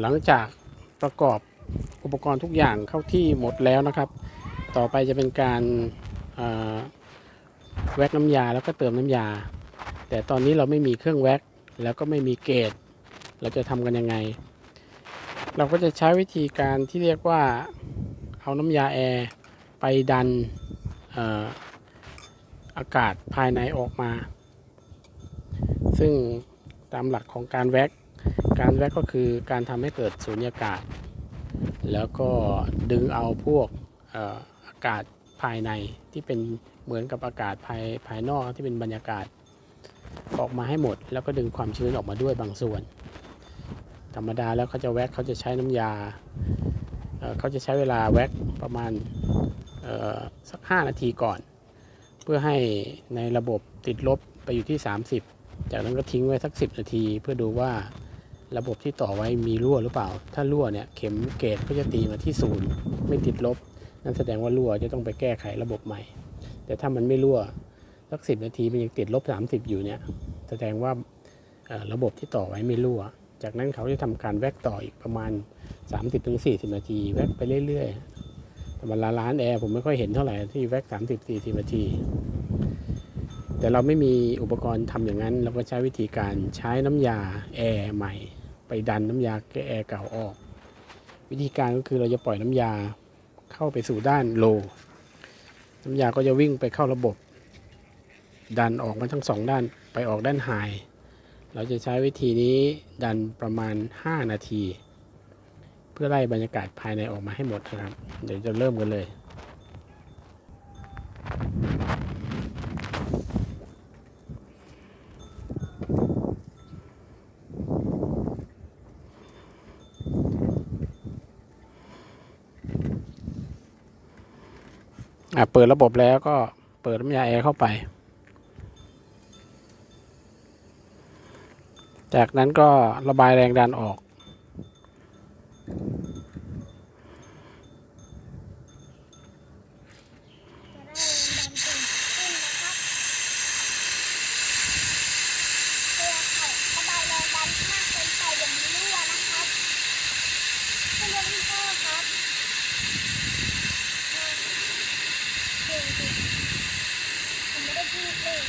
หลังจากประกอบอุปกรณ์ทุกอย่างเข้าที่หมดแล้วนะครับ ต่อไปจะเป็นการแว็กน้ำยาแล้วก็เติมน้ำยา แต่ตอนนี้เราไม่มีเครื่องแว็กแล้วก็ไม่มีเกจเราจะทำกันยังไง เราก็จะใช้วิธีการที่เรียกว่าเอาน้ำยาแอร์ไปดันเอ่ออากาศภายในออกมา ซึ่งตามหลักของการแว็ก การแว็กก็คือการทำให้เกิดสูญญากาศ แล้วก็ดึงเอาพวกอากาศภายในที่เป็นเหมือนกับอากาศภายภายนอกที่เป็นบรรยากาศออกมาให้หมด แล้วก็ดึงความชื้นออกมาด้วยบางส่วน ธรรมดาแล้วเขาจะแว็กเขาจะใช้น้ำยาเเขาจะใช้เวลาแว็กประมาณสัก 5 นาทีก่อน เพื่อให้ในระบบติดลบไปอยู่ที่ 30 จากนั้นก็ทิ้งไว้สัก 10 นาที เพื่อดูว่า ระบบที่ต่อไว้มีรั่วหรือเปล่า ถ้ารั่วเนี่ยเข็มเกจก็จะตีมาที่ศูนย์ไม่ติดลบ นั่นแสดงว่ารั่วจะต้องไปแก้ไขระบบใหม่ แต่ถ้ามันไม่รั่วสัก10นาทีมันยังติดลบ 30 อยู่เนี่ยแสดงว่าระบบที่ต่อไว้ไม่รั่ว จากนั้นเขาจะทำการแว็กต่ออีกประมาณ 30-40 นาทีแว็กไปเรื่อยๆแต่เวลาร้านแอร์ผมไม่ค่อยเห็นเท่าไหร่ที่แว็ก30-40 นาทีแต่เราไม่มีอุปกรณ์ทำอย่างนั้น เราก็ใช้วิธีการใช้น้ำยาแอร์ใหม่ ไปดันน้ำยาแก้แอร์เก่าออก วิธีการก็คือเราจะปล่อยน้ำยาเข้าไปสู่ด้านโล น้ำยาก็จะวิ่งไปเข้าระบบ ดันออกมาทั้งสองด้านไปออกด้านไฮเราจะใช้วิธีนี้ดันประมาณ 5 นาที เพื่อไล่บรรยากาศภายในออกมาให้หมดนะครับ เดี๋ยวจะเริ่มกันเลย เปิดระบบแล้วก็เปิดน้ำยาแอร์เข้าไป จากนั้นก็ระบายแรงดันออก จะได้แรงดันเพิ่มนะครับเพื่อไขระบายแรงดันมากเกินไปอย่างนี้รั่วนะครับให้เรียกพี่พ่อครับเก่งจริงผมไม่ได้พูดเลย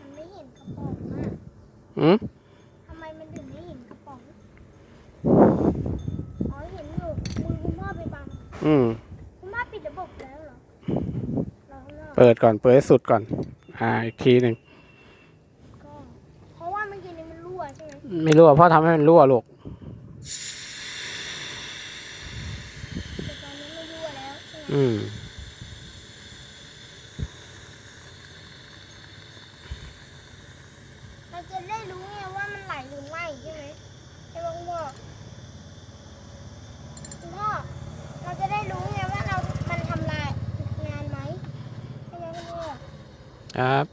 มันไม่เห็นกระป๋องอะอืมทำไมมันถึงไม่เห็นกระป๋อง อ๋อเห็นอยู่มือคุณพ่อไปบัง อืม คุณพ่อปิดระบบแล้วเหรอรอข้างนอก เปิดก่อน เปิดให้สุดก่อน อ่า อีกทีหนึ่ง ก็เพราะว่าเมื่อกี้นี้มันรั่วใช่ไหมไม่รั่วเพราะทำให้มันรั่วลูก แต่ตอนนี้ไม่รั่ว แล้วใช่ไหม อืม เราจะได้รู้ไงว่ามันไหลหรือไม่ใช่ไหมใช่ไหมคุณพ่อคุณพ่อ เราจะได้รู้ไงว่าเรา มันทำลายงานไหมใช่ไหมคุณพ่อ ครับ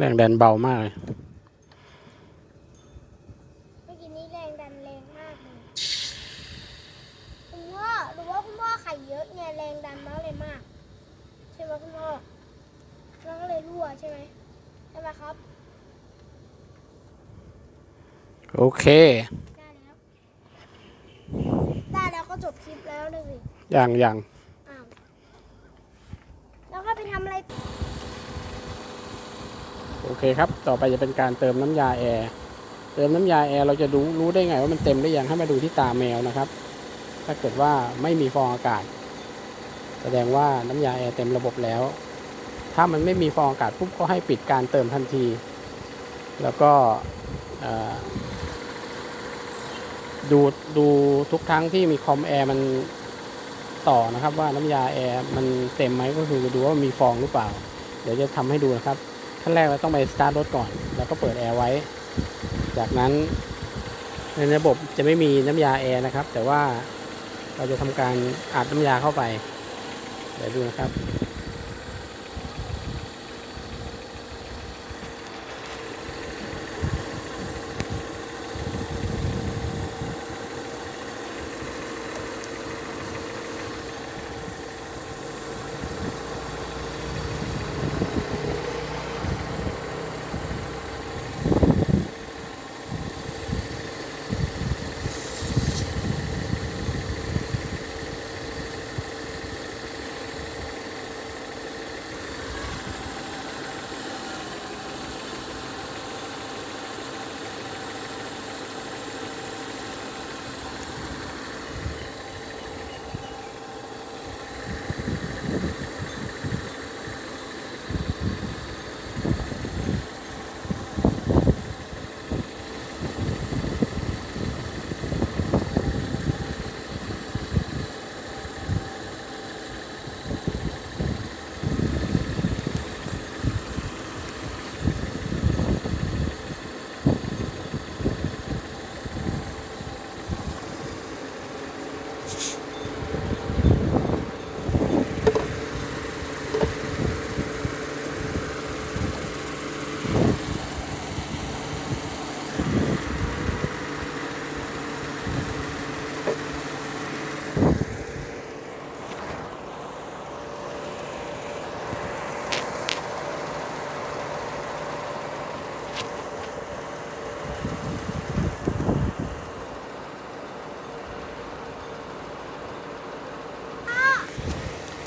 แรงดันเบามากเลยเมื่อกี้นี้แรงดันแรงมากเลยคุณพ่อหรือว่าคุณพ่อไข่เยอะไงแรงดันมากเลยมาก ใช่ไหมคุณพ่อแล้วก็เลยรั่วใช่ไหมใช่ไหมครับ โอเค ได้แล้วได้แล้วก็จบคลิปแล้วนะสิ อย่างอย่าง อ้าว แล้วก็ไปทำอะไร โอ เคครับ ต่อไปจะเป็นการเติมน้ำยาแอร์ เติมน้ำยาแอร์เราจะรู้รู้ได้ไงว่ามันเต็มหรือยังให้มาดูที่ตาแมวนะครับ ถ้าเกิดว่าไม่มีฟองอากาศ แสดงว่าน้ำยาแอร์เต็มระบบแล้ว ถ้ามันไม่มีฟองอากาศปุ๊บก็ให้ปิดการเติมทันที แล้วก็ดูดูทุกครั้งที่มีคอมแอร์มันต่อนะครับว่าน้ำยาแอร์มันเต็มไหมก็คือดูว่ามีฟองหรือเปล่า เดี๋ยวจะทำให้ดูนะครับ ขั้นแรกเราต้องไปสตาร์ทรถก่อน แล้วก็เปิดแอร์ไว้ จากนั้นในระบบจะไม่มีน้ำยาแอร์นะครับ แต่ว่าเราจะทำการอัดน้ำยาเข้าไป เดี๋ยวดูนะครับ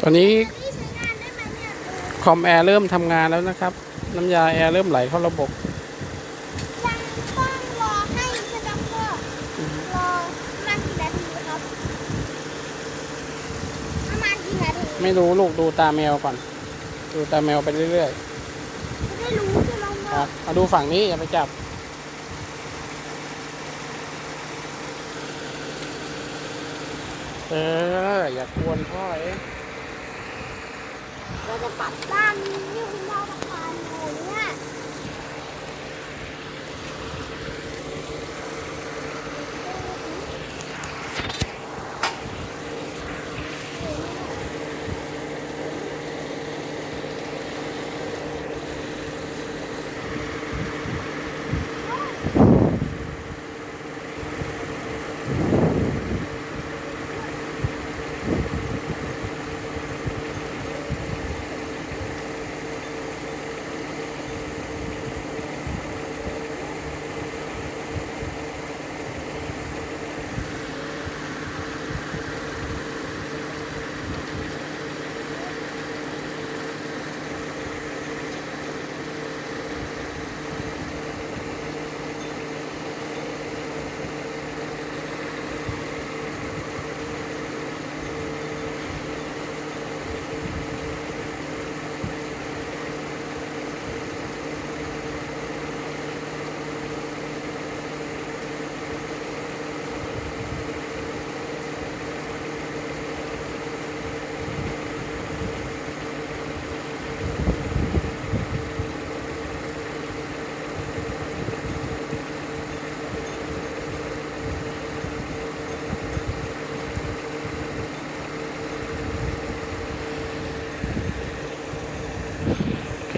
ตอนนี้นี่ใช้งานได้ไหมเนี่ยคอมแอร์เริ่มทำงานแล้วนะครับ น้ำยาแอร์เริ่มไหลเข้าระบบยังต้องรอให้ใช่ไหมพ่อรอประมาณกี่นาทีครับประมาณกี่นาทีไม่รู้ลูกดูตาแมวก่อน ดูตาแมวไปเรื่อยจะได้รู้ใช่ไหมๆคพ่อรับมาดูฝั่งนี้อย่าไปจับเอออย่ากวนพ่อเอง เราจะปรับด้านนี้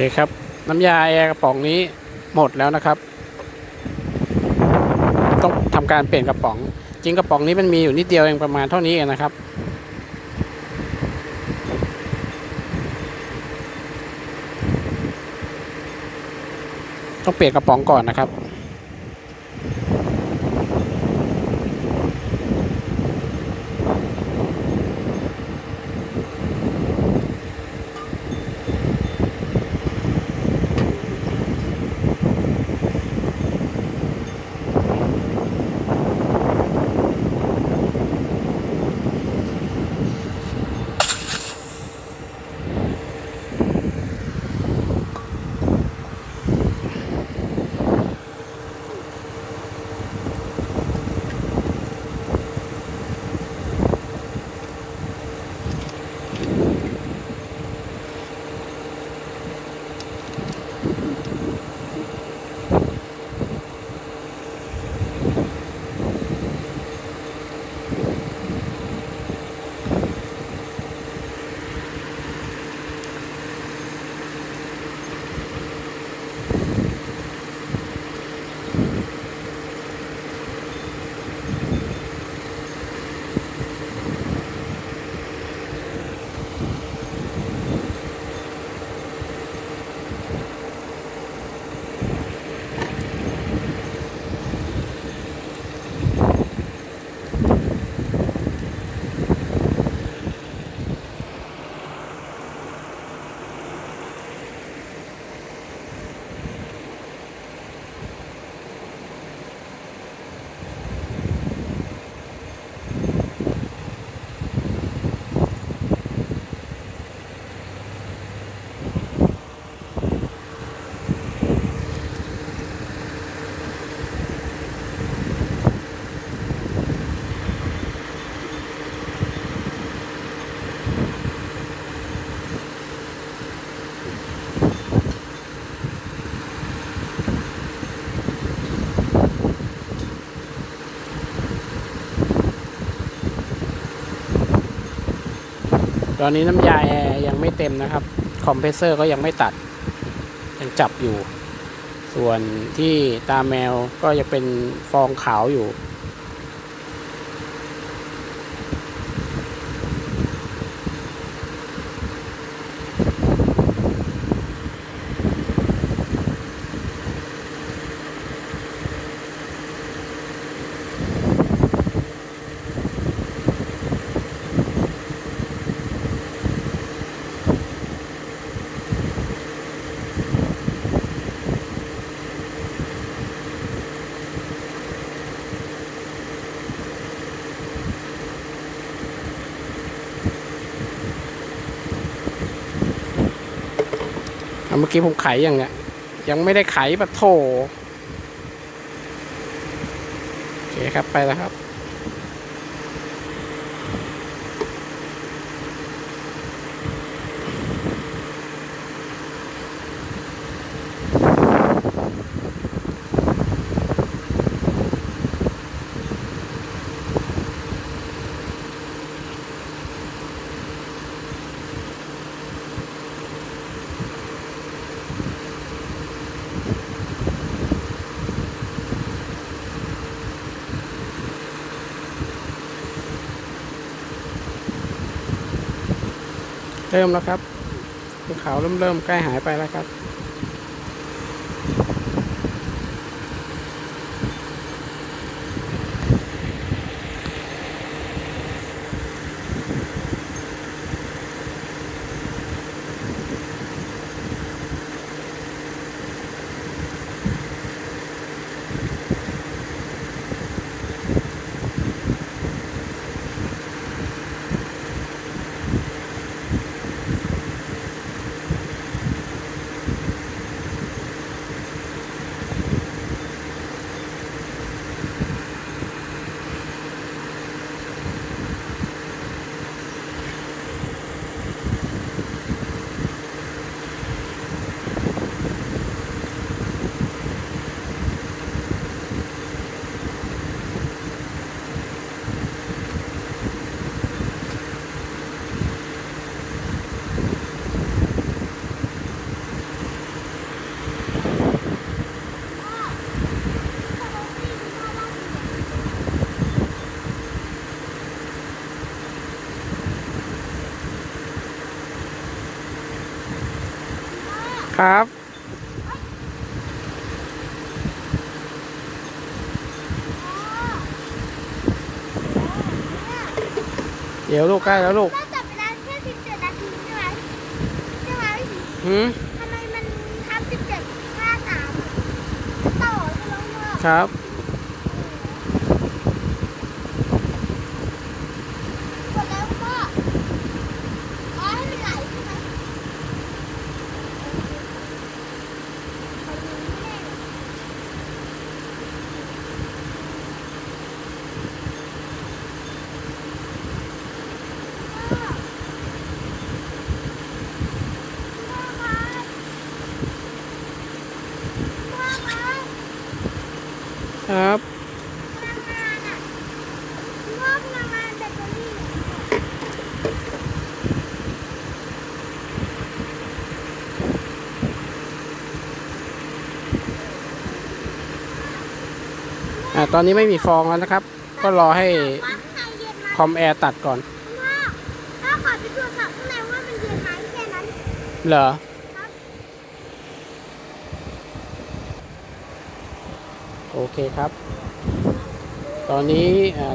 โอเคครับ น้ำยาแอร์กระป๋องนี้หมดแล้วนะครับ ต้องทำการเปลี่ยนกระป๋อง จริงกระป๋องนี้มันมีอยู่นิดเดียวเองประมาณเท่านี้เองนะครับต้องเปลี่ยนกระป๋องก่อนนะครับ ตอนนี้น้ำยาแอร์ยังไม่เต็มนะครับ คอมเพรสเซอร์ก็ยังไม่ตัด ยังจับอยู่ ส่วนที่ตาแมวก็ยังเป็นฟองขาวอยู่ เมื่อกี้ผมไขอย่างเนี้ย ยังไม่ได้ไขปะโถโอเคครับไปแล้วครับ เริ่มแล้วครับภูเขาเริ่มเริ่มใกล้หายไปแล้วครับ ครับ เดี๋ยวลูกใกล้แล้วลูกเราจับเวลาแค่17นาทีใช่ไหมใช่ไหมหืมทำไมมันทำ17ห้าสามต่อใช่ไหมพ่อครับ กดแล้วพ่ออ๋อให้มันไหลใช่ไหมเอาอย่างนี้แน่ ครับ พลังงานอะว่าพลังงานแบตเตอรี่เนี่ย อ่า ตอนนี้ไม่มีฟองแล้วนะครับ ก็รอให้คอมแอร์ตัดก่อนพ่อพ่อขอไปตรวจสอบข้างในว่ามันเย็นไหมแค่นั้น เหรอโอเคครับ ตอนนี้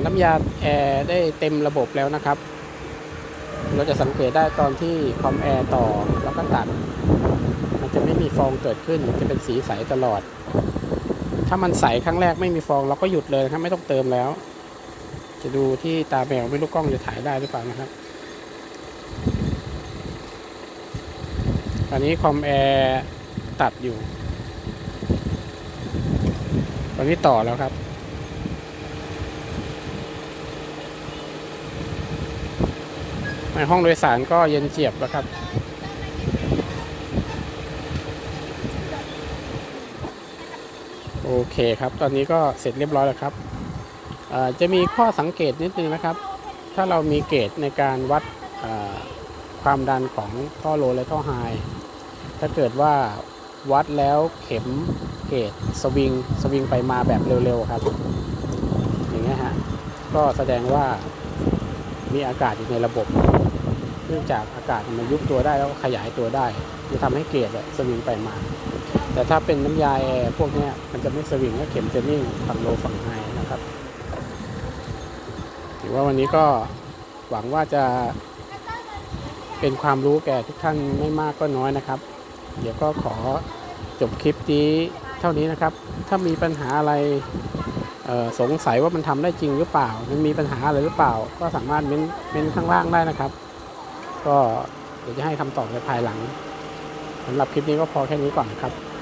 น้ำยาแอร์ได้เต็มระบบแล้วนะครับ เราจะสังเกตได้ตอนที่คอมแอร์ต่อแล้วก็ตัด มันจะไม่มีฟองเกิดขึ้น จะเป็นสีใสตลอด ถ้ามันใสครั้งแรกไม่มีฟองเราก็หยุดเลยครับไม่ต้องเติมแล้ว จะดูที่ตาแมวไม่รู้กล้องจะถ่ายได้หรือเปล่านะครับตอนนี้คอมแอร์ตัดอยู่ ตอนนี้ต่อแล้วครับในห้องโดยสารก็เย็นเจียบแล้วครับ โอเคครับ ตอนนี้ก็เสร็จเรียบร้อยแล้วครับ จะมีข้อสังเกตนิดนึงนะครับ ถ้าเรามีเกจในการวัดความดันของท่อโลและท่อไฮ ถ้าเกิดว่าวัดแล้วเข็มเกจสวิงสวิงไปมาแบบเร็วๆครับ อย่างเงี้ยฮะ ก็แสดงว่ามีอากาศอยู่ในระบบ เนื่องจากอากาศมันยุบตัวได้แล้วขยายตัวได้ จะทำให้เกจสวิงไปมา แต่ถ้าเป็นน้ำยาแอร์พวกนี้มันจะไม่สวิงแล้วเข็มจะนิ่งฝั่งโลฝั่งไฮนะครับถือว่าวันนี้ก็หวังว่าจะเป็นความรู้แก่ทุกท่านไม่มากก็น้อยนะครับ เดี๋ยวก็ขอจบคลิปนี้เท่านี้นะครับ ถ้ามีปัญหาอะไรสงสัยว่ามันทำได้จริงหรือเปล่า มันมีปัญหาอะไรหรือเปล่า ก็สามารถเม้นเม้นข้างล่างได้นะครับ ก็เดี๋ยวจะให้คำตอบในภายหลังสำหรับคลิปนี้ก็พอแค่นี้ก่อนครับ